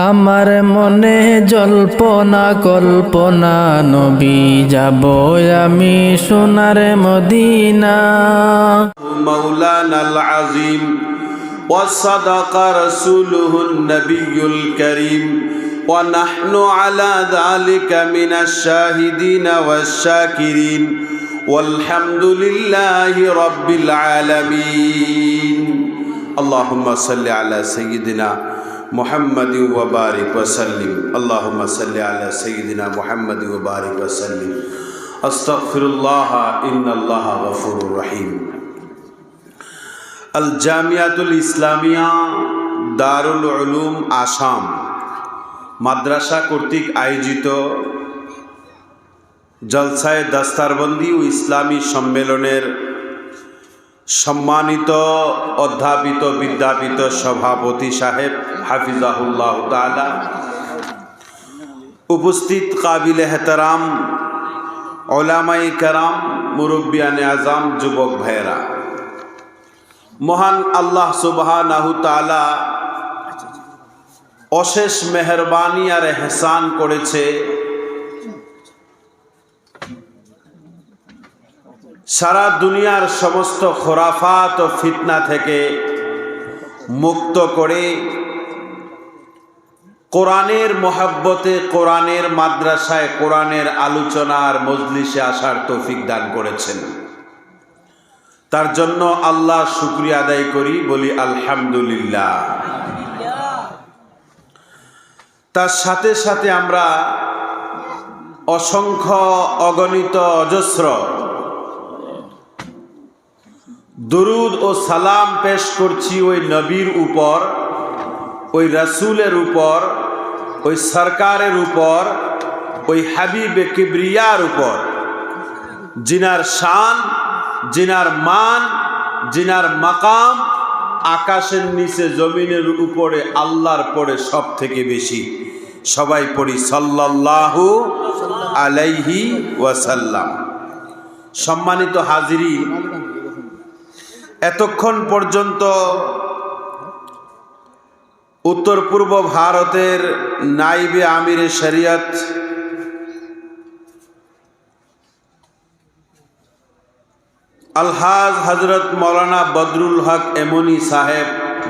আমার মনে জল্পনা কল্পনা নবী যাব আমি সোনার মদিনা مولانا العظيم وصدق رسوله النبي الكريم ونحن على ذلك من الشاهدين والشاكرين والحمد لله رب العالمين اللهم صل على سيدنا محمد وبارك وسلم اللهم صل على سيدنا محمد وبارك وسلم استغفر الله ان الله غفور رحيم আল জামিয়াতুল ইসলামিয়া দারুল উলুম আসাম মাদ্রাসা কর্তৃক আয়োজিত জলসায় দাস্তারবন্দি ও ইসলামী সম্মেলনের সম্মানিত অধ্যাপিত বিদ্যাপিত সভাপতি সাহেব হাফিজাহুল্লাহ তালা উপস্থিত কাবিল হেতারাম ওলামাই কারাম, মুরব্বিয়ানে আজাম যুবক ভাইয়েরা। মহান আল্লাহ সুবাহ অশেষ মেহরবানি আর এহসান করেছে সারা দুনিয়ার সমস্ত খোরাফাত ও ফিতনা থেকে মুক্ত করে কোরআনের মহাব্বতে কোরআনের মাদ্রাসায় কোরআনের আলোচনার মজলিসে আসার তৌফিক দান করেছেন। তার জন্য আল্লাহ শুক্রিয়া আদায় করি, বলি আলহামদুলিল্লাহ। তার সাথে সাথে আমরা অসংখ্য অগণিত অজস্র দরুদ ও সালাম পেশ করছি ওই নবীর উপর, ওই রাসুলের উপর, ওই সরকারের উপর, ওই হাবিবে কিবরিয়ার উপর। জিনার শান, জিনার মান, জিনার মাকাম আকাশের নিচে, জমিনের উপরে, আল্লাহর পরে সব থেকে বেশি। সবাই পড়ি সাল্লাল্লাহু আলাইহি ওয়াসাল্লাম। সম্মানিত হাজিরি এতক্ষণ পর্যন্ত উত্তর পূর্ব ভারতের নাইবে আমিরে শরিয়ত আলহাজ হজরত মৌলানা বদরুল হক এমনি সাহেব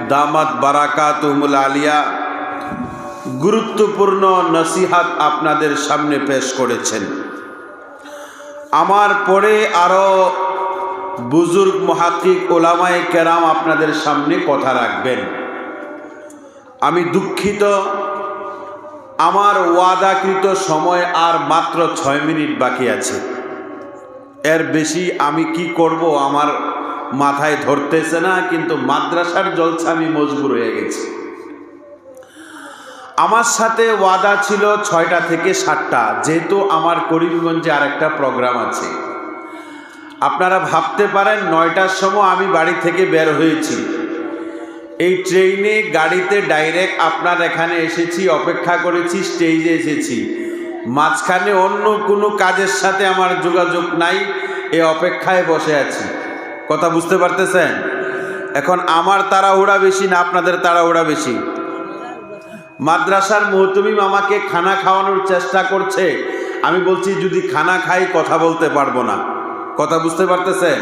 দামাত বারাকাতুমুল আলিয়া গুরুত্বপূর্ণ নসিহাত আপনাদের সামনে পেশ করেছেন। আমার পরে আরও বুজুর্গ মহাকিক ওলামায় কেরাম আপনাদের সামনে কথা রাখবেন। আমি দুঃখিত, আমার ওয়াদাকৃত সময় আর মাত্র ছয় মিনিট বাকি আছে। এর বেশি আমি কি করব আমার মাথায় ধরতেছে না, কিন্তু মাদ্রাসার জলসা আমি মজবুর হয়ে গেছি। আমার সাথে ওয়াদা ছিল ছয়টা থেকে সাতটা, যেহেতু আমার করিমগঞ্জে আরেকটা প্রোগ্রাম আছে। আপনারা ভাবতে পারেন নয়টার সময় আমি বাড়ি থেকে বের হয়েছি। এই ট্রেনে গাড়িতে ডাইরেক্ট আপনার এখানে এসেছি, অপেক্ষা করেছি, স্টেজে এসেছি। মাঝখানে অন্য কোনো কাজের সাথে আমার যোগাযোগ নাই, এ অপেক্ষায় বসে আছি। কথা বুঝতে পারতেছেন? এখন আমার তাড়াহুড়া বেশি না আপনাদের তাড়াহুড়া বেশি। মাদ্রাসার মহতমিম আমাকে খানা খাওয়ানোর চেষ্টা করছে। আমি বলছি, যদি খানা খাই, কথা বলতে পারব না। কথা বুঝতে পারতেছেন?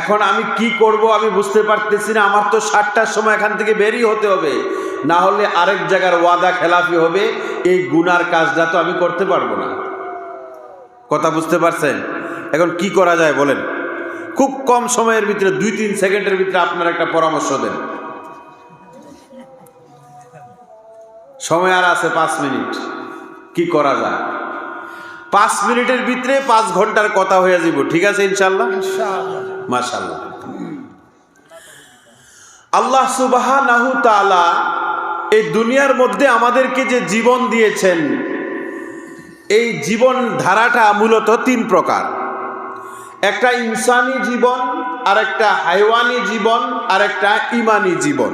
এখন আমি কি করব আমি বুঝতে পারতেছি না, আমার তো সাতটার সময় এখান থেকে বেরিয়ে হতে হবে। না হলে আরেক জায়গার ওয়াদা খেলাফি হবে, এই গুনার কাজটা তো আমি করতে পারব না। কথা বুঝতে পারছেন? এখন কি করা যায় বলেন। খুব কম সময়ের ভিতরে, দুই তিন সেকেন্ডের ভিতরে আপনার একটা পরামর্শ দেন। সময় আর আছে পাঁচ মিনিট। কি করা যায়? পাঁচ মিনিটের ভিতরে পাঁচ ঘণ্টার কথা হয়ে যাব ঠিক আছে ইনশাল্লাহ মাশাল্লাহ আল্লাহ সুবাহ এই দুনিয়ার মধ্যে আমাদেরকে যে জীবন দিয়েছেন এই জীবন ধারাটা মূলত তিন প্রকার। একটা ইনসানি জীবন আর একটা হাইওয়ানি জীবন আর একটা ইমানি জীবন।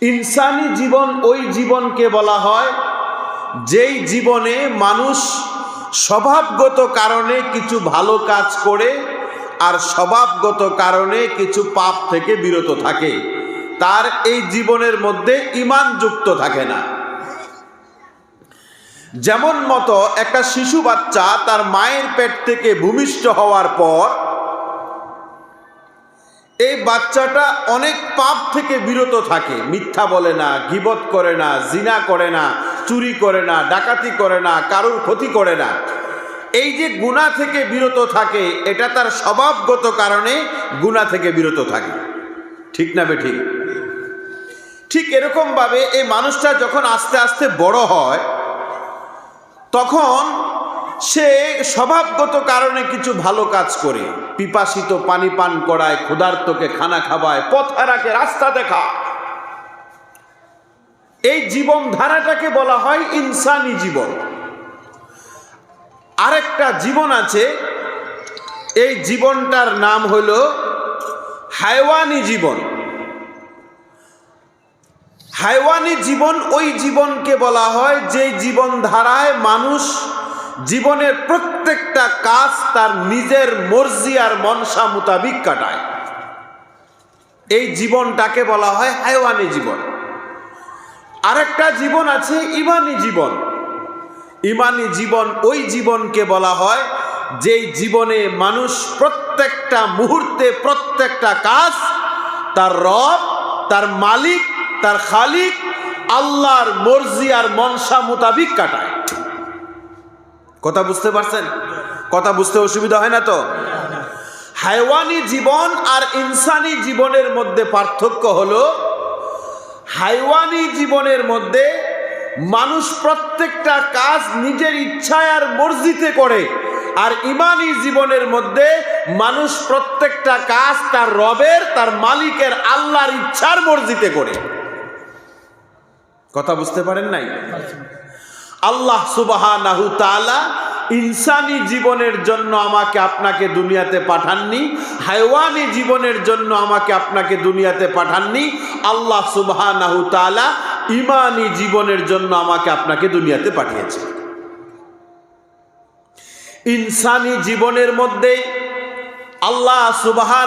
ইনসানি জীবন ওই জীবনকে বলা হয় যেই জীবনে মানুষ স্বভাবগত কারণে কিছু ভালো কাজ করে আর স্বভাবগত কারণে কিছু পাপ থেকে বিরত থাকে, তার এই জীবনের মধ্যে ইমান যুক্ত থাকে না। যেমন মতো একটা শিশু বাচ্চা তার মায়ের পেট থেকে ভূমিষ্ঠ হওয়ার পর এই বাচ্চাটা অনেক পাপ থেকে বিরত থাকে। মিথ্যা বলে না, গিবত করে না, জিনা করে না, চুরি করে না, ডাকাতি করে না, কারোর ক্ষতি করে না। এই যে গুণা থেকে বিরত থাকে, এটা তার স্বভাবগত কারণে গুণা থেকে বিরত থাকে। ঠিক না বে ঠিক ঠিক এরকমভাবে এই মানুষটা যখন আস্তে আস্তে বড় হয়, তখন সে স্বভাবগত কারণে কিছু ভালো কাজ করে। পিপাসিত পানি পান করায়, ক্ষুধার্তকে খানা খাওয়ায় পথহারাকে রাস্তা দেখা এই জীবন ধারাটাকে বলা হয় ইনসানি জীবন। আরেকটা জীবন আছে, এই জীবনটার নাম হল হায়ওয়ানি জীবন। হায়ওয়ানি জীবন ওই জীবনকে বলা হয় যে জীবন ধারায় মানুষ জীবনের প্রত্যেকটা কাজ তার নিজের মর্জি আর মনসা মোতাবিক কাটায়। এই জীবনটাকে বলা হয় হায়ওয়ানি জীবন। আরেকটা জীবন আছে ইমানি জীবন। ইমানি জীবন ওই জীবনকে বলা হয় যেই জীবনে মানুষ প্রত্যেকটা মুহূর্তে প্রত্যেকটা কাজ তার রব, তার মালিক, তার খালিক, আল্লাহর মর্জি আর মনসা মোতাবিক কাটায়। কথা বুঝতে পারছেন? কথা বুঝতে অসুবিধা হয় না তো? হাইওয়ানি জীবন আর ইনসানি জীবনের মধ্যে পার্থক্য হলো, হাইওয়ানি জীবনের মধ্যে মানুষ প্রত্যেকটা কাজ নিজের ইচ্ছায় আর মর্জিতে করে, আর ইমানি জীবনের মধ্যে মানুষ প্রত্যেকটা কাজ তার রবের, তার মালিকের আল্লাহর ইচ্ছার মর্জিতে করে। কথা বুঝতে পারেন নাই? আল্লাহ সুবাহা ইনসানি জীবনের জন্য আমাকে আপনাকে দুনিয়াতে পাঠাননি, হাইওয়ানি জীবনের জন্য আমাকে আপনাকে দুনিয়াতে পাঠাননি, আল্লাহ সুবাহা ইমানি জীবনের জন্য আমাকে আপনাকে দুনিয়াতে পাঠিয়েছে। ইনসানি জীবনের মধ্যে আল্লাহ সুবাহা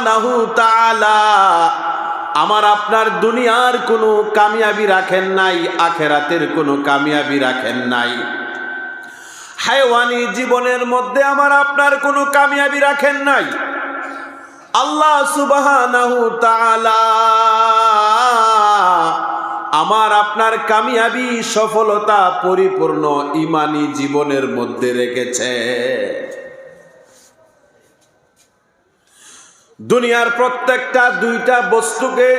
আমার আপনার দুনিয়ার কোনো কামিয়াবি রাখেন নাই, আখেরাতের কোনো কামিয়াবি রাখেন নাই। হায়ওয়ানি জীবনের মধ্যে আমার আপনার কোনো কামিয়াবি রাখেন নাই। আল্লাহ তাআলা আমার আপনার কামিয়াবি সফলতা পরিপূর্ণ ইমানি জীবনের মধ্যে রেখেছে। দুনিয়ার প্রত্যেকটা দুইটা বস্তুকে,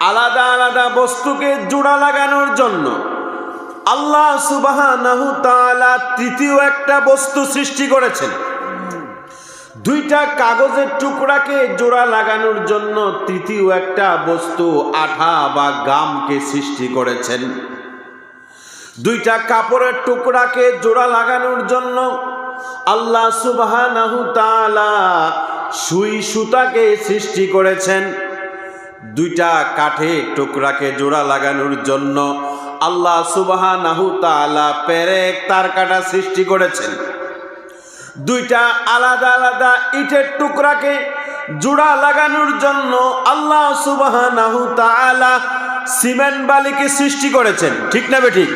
আলাদা আলাদা বস্তুকে জোড়া লাগানোর জন্য আল্লাহ তাআলা তৃতীয় একটা বস্তু সৃষ্টি করেছেন। দুইটা কাগজের টুকরাকে জোড়া লাগানোর জন্য তৃতীয় একটা বস্তু আঠা বা গামকে সৃষ্টি করেছেন। দুইটা কাপড়ের টুকরাকে জোড়া লাগানোর জন্য আল্লাহ তাআলা সুই সুতাকে সৃষ্টি করেছেন। দুইটা কাঠে টুকরাকে জোড়া লাগানোর জন্য আল্লাহ তাআলা পেরেক তার কাটা সৃষ্টি করেছেন। দুইটা আলাদা আলাদা ইটের টুকরাকে জোড়া লাগানোর জন্য আল্লাহ তাআলা সিমেন্ট বালিকে সৃষ্টি করেছেন। ঠিক না বে ঠিক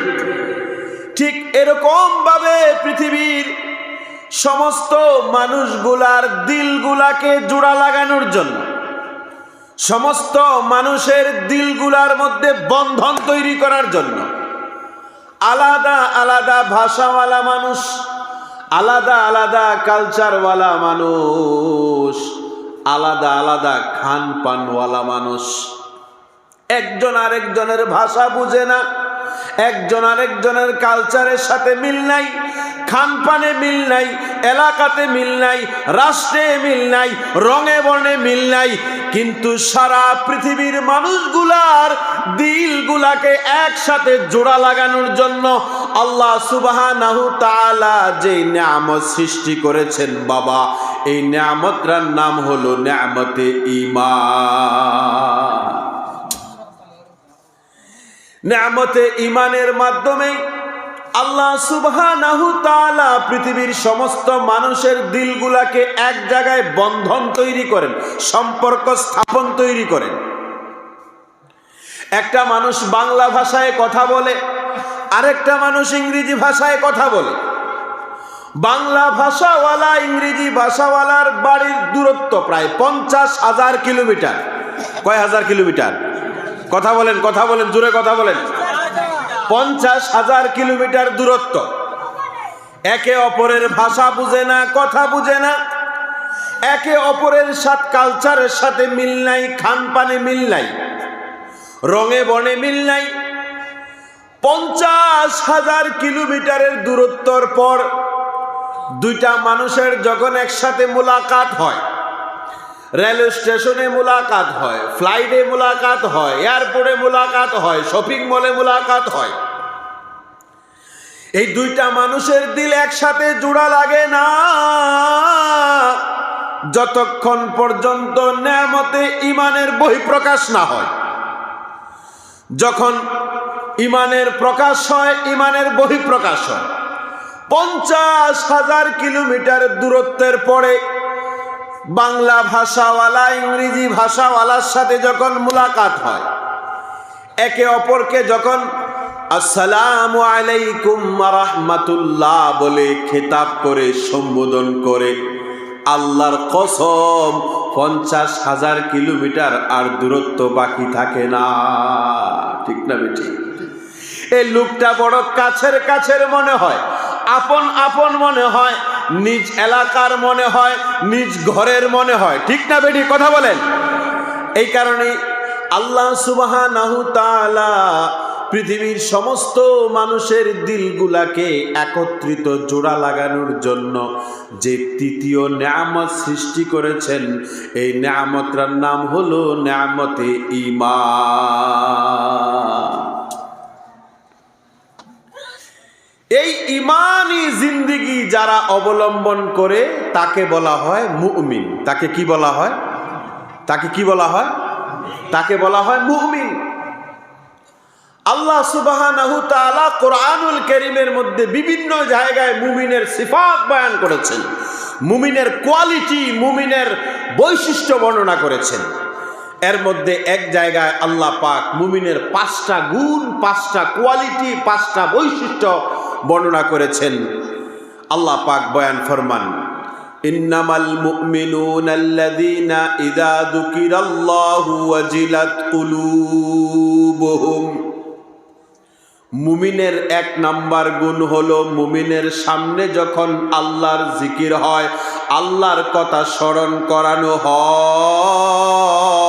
ঠিক এরকম ভাবে পৃথিবীর সমস্ত মানুষগুলার দিলগুলাকে জোড়া লাগানোর জন্য, সমস্ত মানুষের দিলগুলার মধ্যে বন্ধন তৈরি করার জন্য, আলাদা আলাদা ভাষাওয়ালা মানুষ, আলাদা আলাদা কালচারওয়ালা মানুষ, আলাদা আলাদা খান পানওয়ালা মানুষ। একজন আরেকজনের ভাষা বুঝে না একজন আরেকজনের কালচারের সাথে মিল নাই, খানপানে মিল নাই, এলাকাতে মিল নাই, রাষ্ট্রে মিল নাই, রঙে বর্ণে মিল নাই, কিন্তু সারা পৃথিবীর মানুষগুলার দিলগুলাকে একসাথে জোড়া লাগানোর জন্য আল্লাহ তাআলা যে নিয়ামত সৃষ্টি করেছেন বাবা, এই নিয়ামতটার নাম হলো নিয়ামতে ঈমান। নিয়ামতে ইমানের মাধ্যমে আল্লাহ তাআলা পৃথিবীর সমস্ত মানুষের দিলগুলাকে এক জায়গায় বন্ধন তৈরি করেন, সম্পর্ক স্থাপন তৈরি করেন। একটা মানুষ বাংলা ভাষায় কথা বলে, আরেকটা মানুষ ইংরেজি ভাষায় কথা বলে। বাংলা ভাষাওয়ালা ইংরেজি ভাষাওয়ালার বাড়ির দূরত্ব প্রায় পঞ্চাশ হাজার কিলোমিটার। কয় হাজার কিলোমিটার? কথা বলেন কথা বলেন, জোরে কথা বলেন। পঞ্চাশ হাজার কিলোমিটার দূরত্ব। একে অপরের ভাষা বুঝে না, কথা বুঝে না। একে অপরের সাথে কালচারের সাথে মিল নাই, খান পানে মিল নাই, রঙে বনে মিল নাই। পঞ্চাশ হাজার কিলোমিটারের দূরত্বর পর দুইটা মানুষের যখন একসাথে মোলাকাত হয় রেল স্টেশনে মোলাকাত হয়, ফ্লাইটে মোলাকাত হয়, এয়ারপোর্টে মোলাকাত হয়, শপিং মলে মোলাকাত হয়। এই দুইটা মানুষের দিল একসাথে জোড়া লাগে না। যতক্ষণ পর্যন্ত নেয়ামতে ইমানের বহিঃপ্রকাশ না হয়। যখন ইমানের প্রকাশ হয়, ইমানের বহি প্রকাশ হয়। পঞ্চাশ হাজার কিলোমিটার দূরত্বের পরে বাংলা ভাষাওয়ালা, ইংরেজি ভাষাওয়ালার সাথে যখন মুলাকাত হয়, একে অপরকে যখন আসসালামু আলাইকুম রাহমাতুল্লাহ বলে খেতাব করে, সম্বোধন করে, আল্লাহর কসম পঞ্চাশ হাজার কিলোমিটার আর দূরত্ব বাকি থাকে না। ঠিক না বেটি? এই লোকটা বড় কাছের কাছের মনে হয়, আপন আপন মনে হয় নিজ এলাকার মনে হয়, নিজ ঘরের মনে হয়। ঠিক না বেটি? কথা বলেন। এই কারণে আল্লাহ সুবাহা পৃথিবীর সমস্ত মানুষের দিলগুলাকে একত্রিত জোড়া লাগানোর জন্য যে তৃতীয় নিয়ামত সৃষ্টি করেছেন, এই নিয়ামতটার নাম হলো নিয়ামতে ইমান এই ইমানই জিন্দিগি যারা অবলম্বন করে, তাকে বলা হয় মুমিন। তাকে কি বলা হয়? তাকে কি বলা হয়? তাকে বলা হয় মুমিন। আল্লাহ তাআলা কোরআনুল করিমের মধ্যে বিভিন্ন জায়গায় মুমিনের সিফাত বয়ান করেছেন। মুমিনের কোয়ালিটি, মুমিনের বৈশিষ্ট্য বর্ণনা করেছেন। এর মধ্যে এক জায়গায় আল্লাহ পাক মুমিনের পাঁচটা গুণ, পাঁচটা কোয়ালিটি, পাঁচটা বৈশিষ্ট্য বর্ণনা করেছেন। আল্লাহ পাক বয়ান ফরমান, ইন্নামাল মুমিনুনা আল্লাযীনা ইযা যুকিরাল্লাহু ওয়াজিলাত কুলুবুহুম। মুমিনের এক নাম্বার গুণ হলো মুমিনের সামনে যখন আল্লাহর জিকির হয়, আল্লাহর কথা স্মরণ করানো হয়।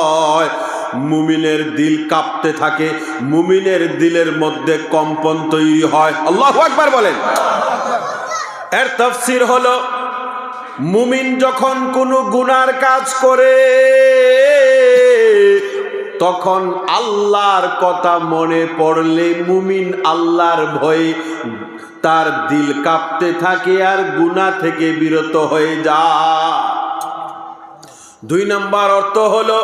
মুমিনের দিল কাঁপতে থাকে, মুমিনের দিলের মধ্যে কম্পন তৈরি হয়। আল্লাহ একবার বলেন। এর তফসির হলো, মুমিন যখন কোনো গুনার কাজ করে, তখন আল্লাহর কথা মনে পড়লে মুমিন আল্লাহর ভয়ে তার দিল কাঁপতে থাকে আর গুনাহ থেকে বিরত হয়ে যা দুই নম্বর অর্থ হলো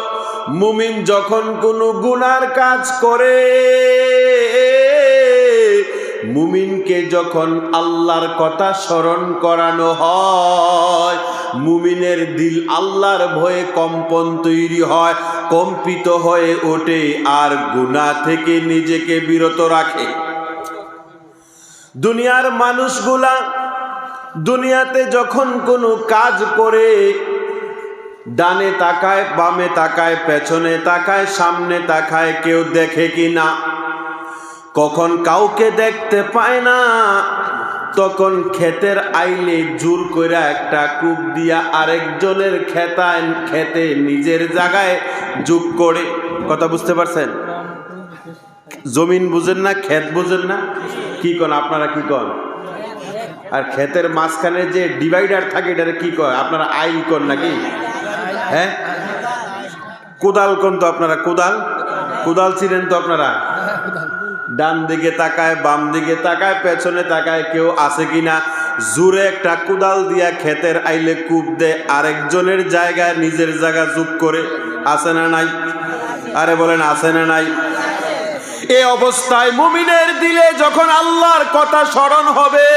মুমিন যখন কোনো গুনার কাজ করে, মুমিনকে যখন আল্লাহর কথা স্মরণ করানো হয়, মুমিনের দিল আল্লাহর ভয়ে কম্পন তৈরি হয়, কম্পিত হয়ে ওঠে আর গুনাহ থেকে নিজেকে বিরত রাখে। দুনিয়ার মানুষগুলা দুনিয়াতে যখন কোনো কাজ করে ডানে তাকায়, বামে তাকায়, পেছনে তাকায়, সামনে তাকায়, কেউ দেখে কি না। কখন কাউকে দেখতে পায় না, তখন ক্ষেতের আইলে জোর করে একটা কূপ দিয়া আরেকজনের খেতায়, খেতে নিজের জায়গায় যোগ করে। কথা বুঝতে পারছেন? জমিন বুঝেন না, ক্ষেত বুঝেন না? কি কন আপনারা কি কন? আর ক্ষেতের মাঝখানে যে ডিভাইডার থাকে, এটারে কি কয়? আপনারা আইল কন নাকি? হ্যাঁ? কোদাল কোন তো আপনারা? কোদাল? কোদাল ছিলেন তো আপনারা? ডান দিকে তাকায়, বাম দিকে তাকায়, পেছনে তাকায় কেউ আছে কিনা? জুড়ে একটা কোদাল দিয়া ক্ষেতের আইলে কূপ দে, আরেকজনের জায়গায় নিজের জায়গা যোগ করে। আছে না নাই? আরে বলেন, আছে না নাই? এ অবস্থায় মুমিনের দিলে যখন আল্লাহর কথা স্মরণ হবে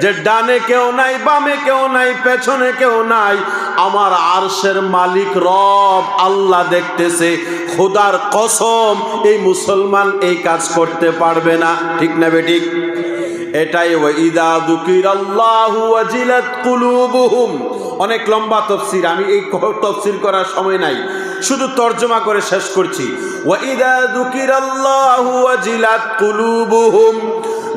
যে ডানে কেউ নাই, বামে কেউ নাই, পেছনে কেউ নাই, আমার আরশের মালিক রব আল্লাহ দেখতেছে, খোদার কসম এই মুসলমান এই কাজ করতে পারবে না। ঠিক না বেঠিক এটাই ওয়াইদা দুকির আল্লাহু ওয়াজিলাত কুলুবুহুম। অনেক লম্বা তফসির, আমি এই তফসির করার সময় নাই। শুধু তর্জমা করে শেষ করছি। ওয়াইদা দুকির আল্লাহু ওয়াজিলাত কুলুবুহুম।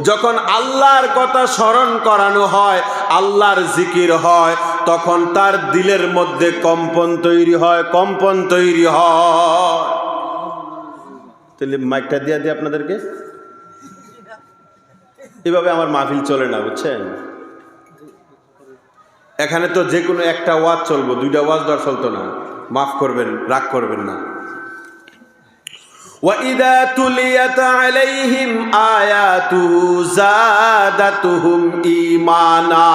যখন আল্লাহর কথা স্মরণ করানো হয়, আল্লাহর জিকির হয়, তখন তার দিলের মধ্যে কম্পন তৈরি হয়, কম্পন তৈরি হয়। তাহলে মাইকটা দিয়ে দিই আপনাদেরকে। এভাবে আমার মাহফিল চলে না, বুঝছেন? এখানে তো যে কোনো একটা ওয়াজ চলবো, দুইটা ওয়াজ দর চলতো না। মাফ করবেন, রাগ করবেন না। وَإِذَا تُلِيَتْ عَلَيْهِمْ آيَاتُهُ زَادَتْهُمْ ঈমানা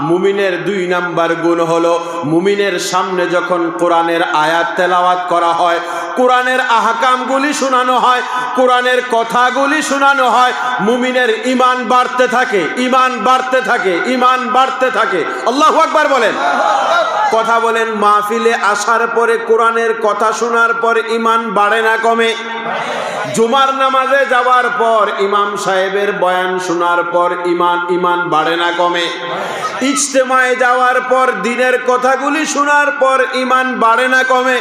মুমিনের দুই নাম্বার গুণ হলো মুমিনের সামনে যখন কোরআনের আয়াত তেলাওয়াত করা হয় কোরআনের আহকামগুলি শোনানো হয়, কোরআনের কথাগুলি শোনানো হয়, মুমিনের ইমান বাড়তে থাকে ইমান বাড়তে থাকে ইমান বাড়তে থাকে। আল্লাহ আকবার বলেন। কথা বলেন, মাহফিলে আসার পরে কোরআনের কথা শোনার পর ইমান বাড়ে না কমে? জুমার নামাজে যাওয়ার পর, ইমাম সাহেবের বয়ান শোনার পর ইমান ইমান বাড়ে না কমে? ইজতেমায় যাওয়ার পর দিনের কথাগুলি শোনার পর ইমান বাড়ে না কমে?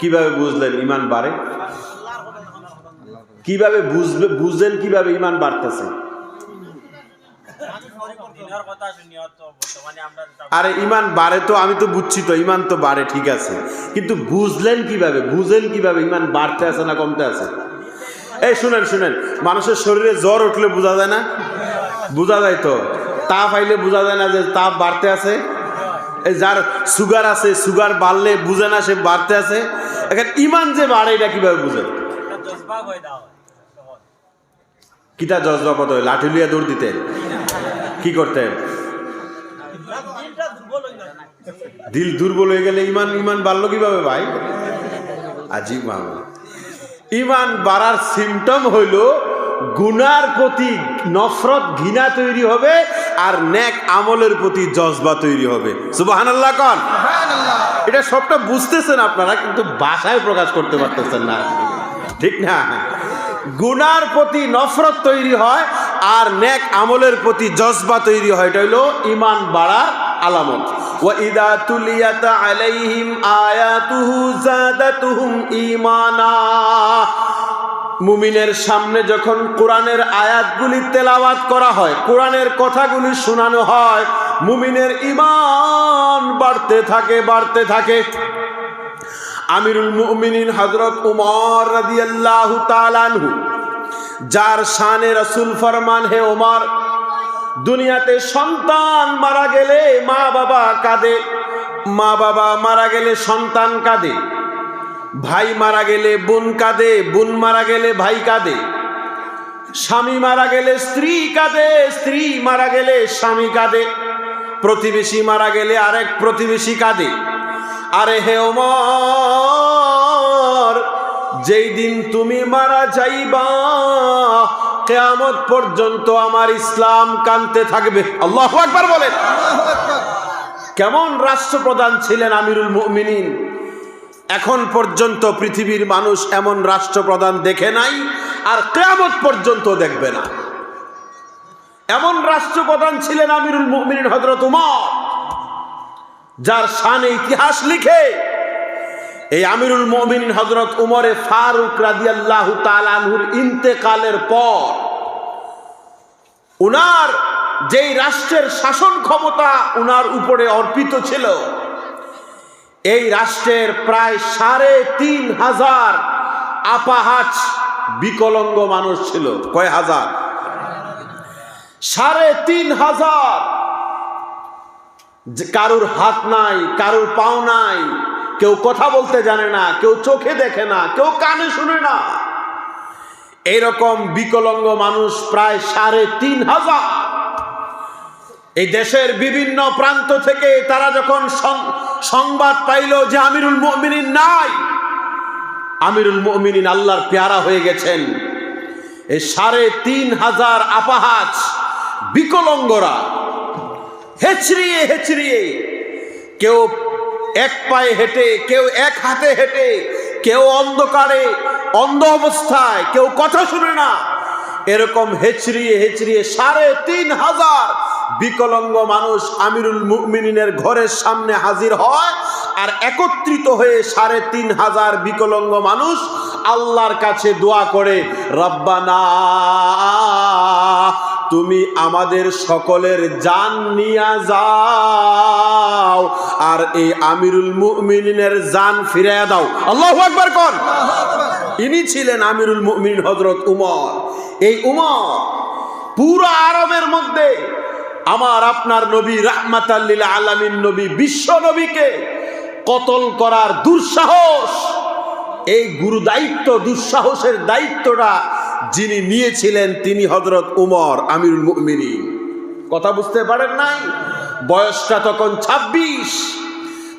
কীভাবে বুঝলেন ইমান বাড়ে? কীভাবে বুঝবে বুঝলেন কীভাবে ইমান বাড়তেছে? আরে ইমান বাড়ে তো, আমি তো বুঝছি তো, ইমান তো বাড়ে, ঠিক আছে। কিন্তু বুঝলেন কীভাবে? বুঝলেন কীভাবে ইমান বাড়তে আছে না কমতে আছে? এই শুনেন শুনেন, মানুষের শরীরে জ্বর উঠলে বোঝা যায় না? বোঝা যায় তো? তাপ আইলে বোঝা যায় না যে তাপ বাড়তে আছে? এই যার সুগার আছে সুগার বাড়লে বুঝে না সে বাড়তে আছে? এখন ইমান যে বাড়ে এটা কীভাবে বুঝে? একটা জজবা হয়ে দাও তখন। কিতা জজবা কত লাঠি লিয়া দৌড় দিতেন। কি করতেন? দিল দুর্বল হয়ে গেলে ইমান ইমান বাড়লো কীভাবে ভাই? আজি মামা ইমান বাড়ার সিমটম হইল গুনার প্রতি নফরত ঘৃণা তৈরি হবে আর নেক আমলের প্রতি জজবা তৈরি হবে। সুবাহান আল্লাহ কন এটা সবটা বুঝতেছেন আপনারা কিন্তু ভাষায় প্রকাশ করতে পারতেছেন না ঠিক না গুনার প্রতি নফরত তৈরি হয় আর নেক আমলের প্রতি জজবা তৈরি হয় এটা হইল ইমান বাড়ার আলামত وَإِذَا تُلِيَتْ عَلَيْهِمْ آيَاتُهُ زَادَتْهُمْ ঈমানা মুমিনের সামনে যখন কোরআনের আয়াতগুলি তেলাওয়াত করা হয় কোরআনের কথাগুলি শোনানো হয় মুমিনের ইমান বাড়তে থাকে বাড়তে থাকে। আমিরুল মুমিনিন হযরত উমর রাদিয়াল্লাহু তাআলা আনহু, যার শানে রাসূল ফরমান, হে ওমর দুনিয়াতে সন্তান মারা গেলে মা বাবা কাঁদে মা বাবা মারা গেলে সন্তান কাঁদে, ভাই মারা গেলে বোন কাঁদে, বোন মারা গেলে ভাই কাঁদে, স্বামী মারা গেলে স্ত্রী কাঁদে, স্ত্রী মারা গেলে স্বামী কাঁদে। প্রতিবেশী মারা গেলে আরেক প্রতিবেশী কাঁদে। আরে হে ওমর, যেই দিন তুমি মারা যাইবা, কেয়ামত পর্যন্ত আমার ইসলাম কানতে থাকবে। আল্লাহ একবার বলেন। কেমন রাষ্ট্রপ্রধান ছিলেন আমিরুল মুমিনিন? এখন পর্যন্ত পৃথিবীর মানুষ এমন রাষ্ট্রপ্রধান দেখে নাই, আর কেয়ামত পর্যন্ত দেখবে না। এমন রাষ্ট্রপ্রধান ছিলেন আমিরুল মুমিনিন হজরত উমর, যার শানে ইতিহাস লিখে এই আমিরুল মুমিনিন হজরত উমরে ফারুক রাদিয়াল্লাহু তাআলাহুর ইন্তেকালের পর উনার যেই রাষ্ট্রের শাসন ক্ষমতা উনার উপরে অর্পিত ছিল, এই রাষ্ট্রের প্রায় সাড়ে তিন হাজার আপাহাজ বিকলঙ্গ মানুষ ছিল। কয় হাজার? সাড়ে তিন হাজার। কারুর হাত নাই, কারুর পাও নাই, কেউ কথা বলতে জানে না, কেউ চোখে দেখে না, কেউ কানে শুনে না। এরকম বিকলঙ্গ মানুষ প্রায় সাড়ে তিন হাজার। এই দেশের বিভিন্ন প্রান্ত থেকে তারা যখন সংবাদ পাইল যে আমিরুল মুমিনিন নাই, আমিরুল মুমিনিন আল্লাহর পেয়ারা হয়ে গেছেন। এই সাড়ে তিন হাজার আপাহাজ বিকলঙ্গরা। হেচড়িয়ে হেচড়িয়ে কেউ এক পায়ে হেঁটে, কেউ এক হাতে হেঁটে, কেউ অন্ধকারে, অন্ধ অবস্থায়, কেউ কথা শুনে না। এরকম হেচড়িয়ে হেচড়িয়ে সাড়ে তিন হাজার বিকলঙ্গ মানুষ আমিরুল মুমিনের ঘরের সামনে হাজির হয় আর একত্রিত হয়ে সাড়ে তিন হাজার বিকলঙ্গ মানুষ আল্লাহর কাছে দোয়া করে, রব্বানা তুমি আমাদের সকলের জান নিয়া যাও, আর এই আমিরুল মুমিনের জান ফিরিয়ে দাও। আল্লাহ একবার কন। ইনি ছিলেন আমিরুল মুমিন হজরত উমর। এই উমর পুরো আরবের মধ্যে আমার আপনার নবী রাহমাতাল্লিল আলামিন নবী বিশ্ব নবীকে কতল করার দুঃসাহস, এই গুরু দায়িত্ব দুঃসাহসের দায়িত্বটা যিনি নিয়েছিলেন তিনি হজরত উমর আমিরুল মুমিনিন। কথা বুঝতে পারেন নাই? বয়সটা তখন ২৬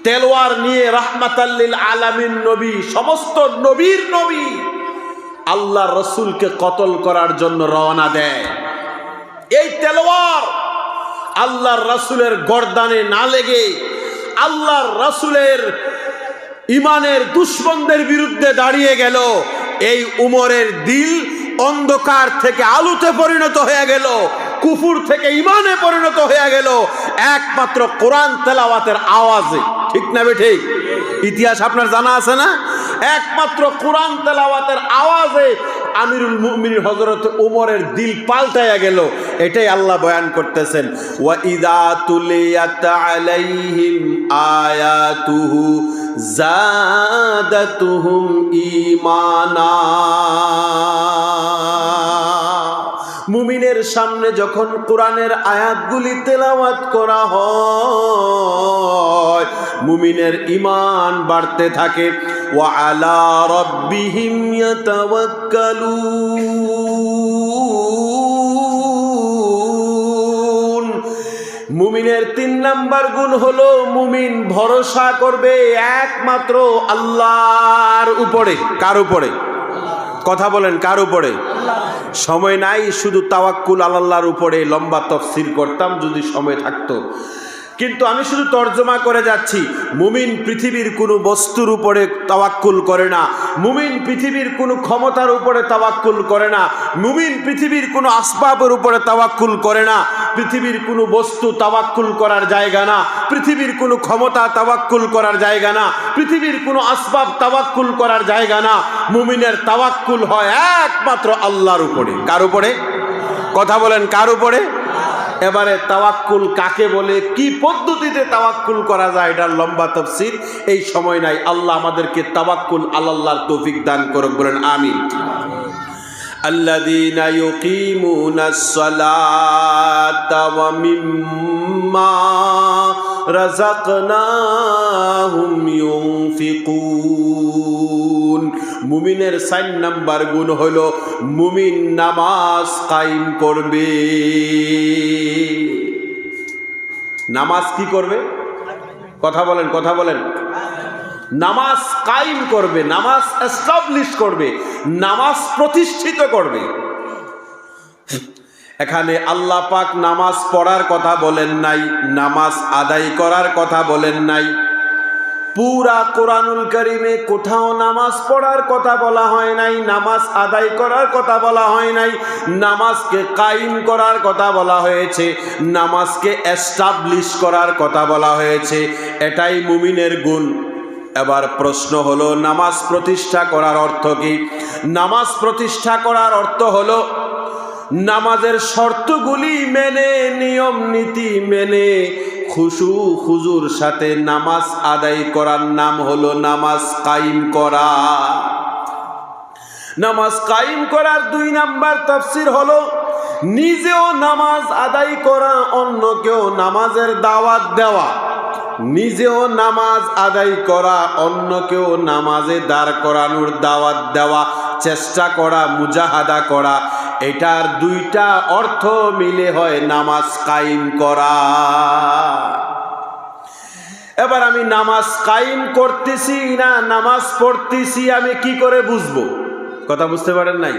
তেলোয়ার নিয়ে রাহমাতাল্লিল আলামিন নবী, সমস্ত নবীর নবী। আল্লাহ রসুলকে কতল করার জন্য রওনা দেয়। এই তেলোয়ার আল্লাহর রসুলের গর্দানে না লেগে আল্লাহর রসুলের ইমানের দুশ্মনদের বিরুদ্ধে দাঁড়িয়ে গেল। এই উমরের দিল অন্ধকার থেকে আলুতে পরিণত হয়ে গেল, কুফুর থেকে ইমানে পরিণত হয়ে গেল। একমাত্র কোরআন তেলাওয়াতের আওয়াজে, ঠিক না বেঠে? ইতিহাস আপনার জানা আছে না? একমাত্র কোরআন তেলাওয়াতের আওয়াজে আমিরুল মুমিনিন হজরত উমরের দিল পাল্টাইয়া গেল। এটাই আল্লাহ বয়ান করতেছেন। ওয়া ইদা তুলিয়াত জাদাতুহুম ঈমানা। মুমিনের সামনে যখন কোরআনের আয়াতগুলি তেলাওয়াত করা হয়, মুমিনের ইমান বাড়তে থাকে। ওয়া আলা রব্বিহিম ইয়াতাওয়াক্কালুন। মুমিনের তিন নাম্বার গুণ হলো, মুমিন ভরসা করবে একমাত্র আল্লাহর উপরে। কার উপরে? কথা বলেন, কার উপরে? সময় নাই শুধু তাওয়াক্কুল আল্লাহর উপরে লম্বা তফসিল করতাম যদি সময় থাকতো। কিন্তু আমি শুধু তর্জমা করে যাচ্ছি। মুমিন পৃথিবীর কোনো বস্তুর উপরে তাওয়াক্কুল করে না। মুমিন পৃথিবীর কোনো ক্ষমতার উপরে তাওয়াক্কুল করে না। মুমিন পৃথিবীর কোনো আসবাবের উপরে তাওয়াক্কুল করে না। পৃথিবীর কোনো বস্তু তাওয়াক্কুল করার জায়গা না। পৃথিবীর কোনো ক্ষমতা তাওয়াক্কুল করার জায়গা না। পৃথিবীর কোনো আসবাব তাওয়াক্কুল করার জায়গা না। মুমিনের তাওয়াক্কুল হয় একমাত্র আল্লাহর উপরে। কার উপরে? কথা বলেন কার উপরে? এবারে তাওয়াক্কুল কাকে বলে কি পদ্ধতিতে তাওয়াক্কুল করা যায় এটার লম্বা তফসির এই সময় নাই আল্লাহ আমাদেরকে তাওয়াক্কুল আল্লাহর তৌফিক দান করুক বলেন আমিন الذين يقيمون الصلاة ومما رزقناهم ينفقون মুমিনের সাইন নাম্বার গুণ হলো, মুমিন নামাজ কায়েম করবে। নামাজ কি করবে? কথা বলেন কথা বলেন। নামাজ কায়েম করবে, নামাজ এস্টাবলিশ করবে, নামাজ প্রতিষ্ঠিত করবে। এখানে আল্লাহ পাক নামাজ পড়ার কথা বলেন নাই, নামাজ আদায় করার কথা বলেন নাই। পুরা কোরআনুল করিমে কোথাও নামাজ পড়ার কথা বলা হয় নাই, নামাজ আদায় করার কথা বলা হয় নাই, নামাজকে কায়েম করার কথা বলা হয়েছে, নামাজকে এস্টাবলিশ করার কথা বলা হয়েছে, এটাই মুমিনের গুণ। এবার প্রশ্ন হলো, নামাজ প্রতিষ্ঠা করার অর্থ কি? নামাজ প্রতিষ্ঠা করার অর্থ হলো, নামাজের শর্তগুলি মেনে, নিয়ম নীতি মেনে খুশু খুজুর সাথে নামাজ আদায় করার নাম হলো নামাজ কায়েম করা। নামাজ কায়েম করার দুই নাম্বার তফসির হলো, নিজেও নামাজ আদায় করা, অন্যকেও নামাজের দাওয়াত দেওয়া। নিজেও নামাজ আদায় করা, অন্যকেও নামাজে দাঁড় করানোর দাওয়াত দেওয়া, চেষ্টা করা, মুজাহাদা করা। এটার দুইটা অর্থ মিলে হয় নামাজ কায়েম করা। এবার আমি নামাজ কায়েম করতেছি না নামাজ পড়তেছি, আমি কি করে বুঝব? কথা বুঝতে পারেন নাই?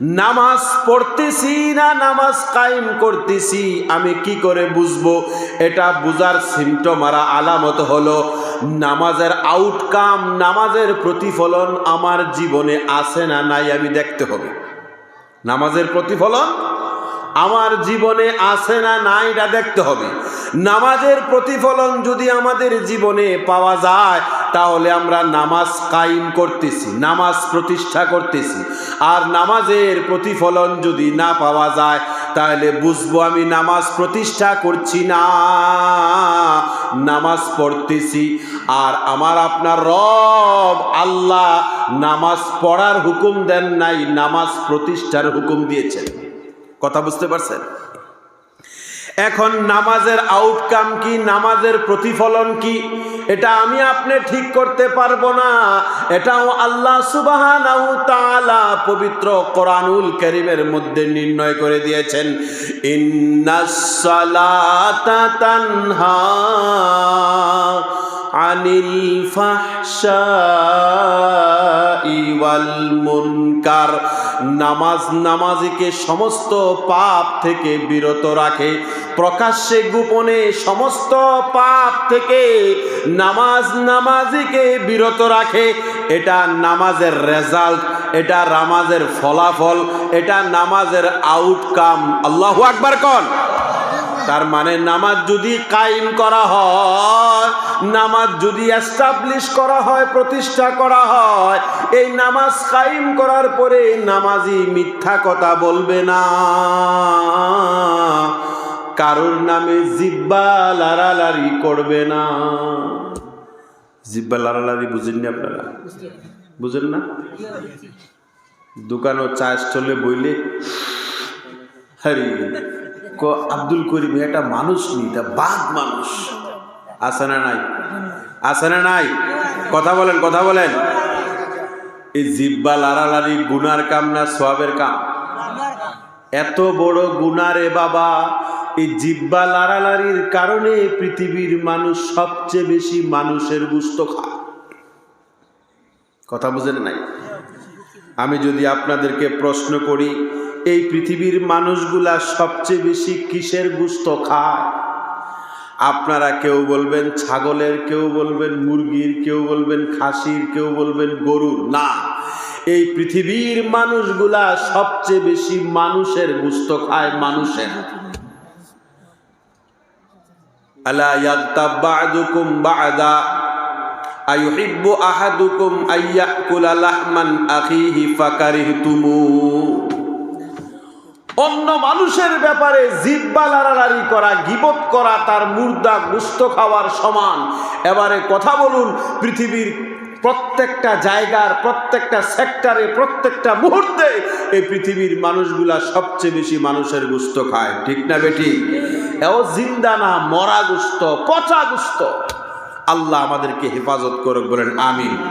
নামাজ পড়তেছি না নামাজ কায়েম করতেছি, আমি কি করে বুঝব? এটা বুঝার বুজার সিমটমারা আলামত হলো, নামাজের আউটকাম নামাজের প্রতিফলন আমার জীবনে আছে না নাই, আমি দেখতে হবে। নামাজের প্রতিফলন? আমার জীবনে আছে না নাই এটা দেখতে হবে। নামাজের প্রতিফলন যদি আমাদের জীবনে পাওয়া যায়, তাহলে আমরা নামাজ কায়েম করতেছি, নামাজ প্রতিষ্ঠা করতেছি। আর নামাজের প্রতিফলন যদি না পাওয়া যায়, তাহলে বুঝব আমি নামাজ প্রতিষ্ঠা করছি না, নামাজ পড়তেছি। আর আমার আপনার রব আল্লাহ নামাজ পড়ার হুকুম দেন নাই, নামাজ প্রতিষ্ঠার হুকুম দিয়েছেন। কথা বুঝতে পারছেন? এখন নামাজের আউটকাম কি, নামাজের প্রতিফলন কি, এটা আমি আপনি ঠিক করতে পারব না। এটাও আল্লাহ তাআলা পবিত্র কোরআনুল করিমের মধ্যে নির্ণয় করে দিয়েছেন ইন্নাসালাতা তানহা। ওয়াল মুনকার। নামাজ নামাজিকে সমস্ত পাপ থেকে বিরত রাখে। প্রকাশ্যে গোপনে সমস্ত পাপ থেকে নামাজ নামাজিকে বিরত রাখে। এটা নামাজের রেজাল্ট, এটা নামাজের ফলাফল, এটা নামাজের আউটকাম। আল্লাহ আকবার কন? তার মানে নামাজ যদি কায়েম করা হয়, নামাজ যদি এস্টাবলিশ করা হয়, প্রতিষ্ঠা করা হয়, এই নামাজ কায়েম করার পরে নামাজি মিথ্যা কথা বলবে না। কারোর নামে জিব্বা লারালারি করবে না। জিব্বা লারালারি বুঝেননি আপনারা? বুঝেন না? দোকানও চা স্টলে বইলে, হরি। আব্দুল করিম একটা মানুষ নি এটা বাঘ মানুষ। আছে না নাই? আছে না নাই? কথা বলেন কথা বলেন। এই জিব্বা লারালারি গুনার কাম না সোয়াবের কাম? এত বড় গুনারে বাবা, এই জিব্বা লারালারির কারণে পৃথিবীর মানুষ সবচেয়ে বেশি মানুষের গুস্ত খায়। কথা বুঝেন নাই? আমি যদি আপনাদেরকে প্রশ্ন করি এই পৃথিবীর মানুষগুলা সবচেয়ে বেশি কিসের গুস্ত খায়? আপনারা কেউ বলবেন ছাগলের, কেউ বলবেন মুরগির, কেউ বলবেন খাসির, কেউ বলবেন গরুর। না, এই পৃথিবীর মানুষগুলা সবচেয়ে বেশি মানুষের গুস্ত খায় মানুষের। আহাদুকুম আইয়াকুলা লাহমান আখিহি ফাকারিহতুমু। অন্য মানুষের ব্যাপারে জিব্বা লাড়ালাড়ি করা, গিবত করা, তার মুর্দা গুস্ত খাওয়ার সমান। এবারে কথা বলুন, পৃথিবীর প্রত্যেকটা জায়গার, প্রত্যেকটা সেক্টরে, প্রত্যেকটা মুহূর্তে এই পৃথিবীর মানুষগুলা সবচেয়ে বেশি মানুষের গুস্ত খায়। ঠিক না বেটি? এও জিন্দা না, মরা গুস্ত, পচা গুস্ত। আল্লাহ আমাদেরকে হেফাজত করুক, বলেন আমিন।